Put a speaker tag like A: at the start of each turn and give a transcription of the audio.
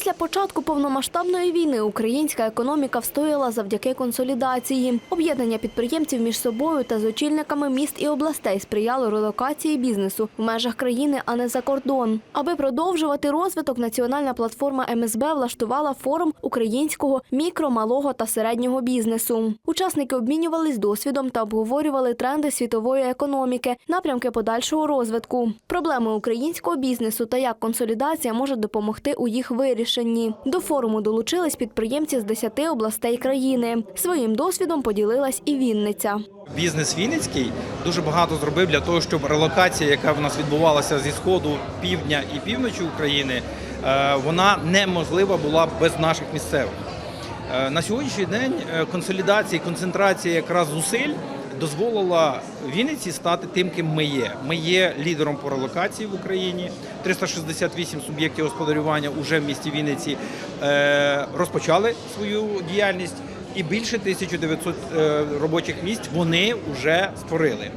A: Після початку повномасштабної війни українська економіка встояла завдяки консолідації. Об'єднання підприємців між собою та з очільниками міст і областей сприяло релокації бізнесу в межах країни, а не за кордон. Аби продовжувати розвиток, національна платформа МСБ влаштувала форум українського мікро, малого та середнього бізнесу. Учасники обмінювались досвідом та обговорювали тренди світової економіки, напрямки подальшого розвитку, проблеми українського бізнесу та як консолідація може допомогти у їх вирішенні. До форуму долучились підприємці з 10 областей країни. Своїм досвідом поділилась і Вінниця.
B: Бізнес Вінницький дуже багато зробив для того, щоб релокація, яка в нас відбувалася зі сходу, півдня і півночі України, е, вона неможлива була без наших місцевих. Е, На сьогоднішній день е, консолідація і концентрація якраз зусиль дозволила Вінниці стати тим, ким ми є. Ми є лідером по релокації в Україні. 368 суб'єктів господарювання уже в місті Вінниці е, розпочали свою діяльність, і більше 1900 е, робочих місць вони вже створили.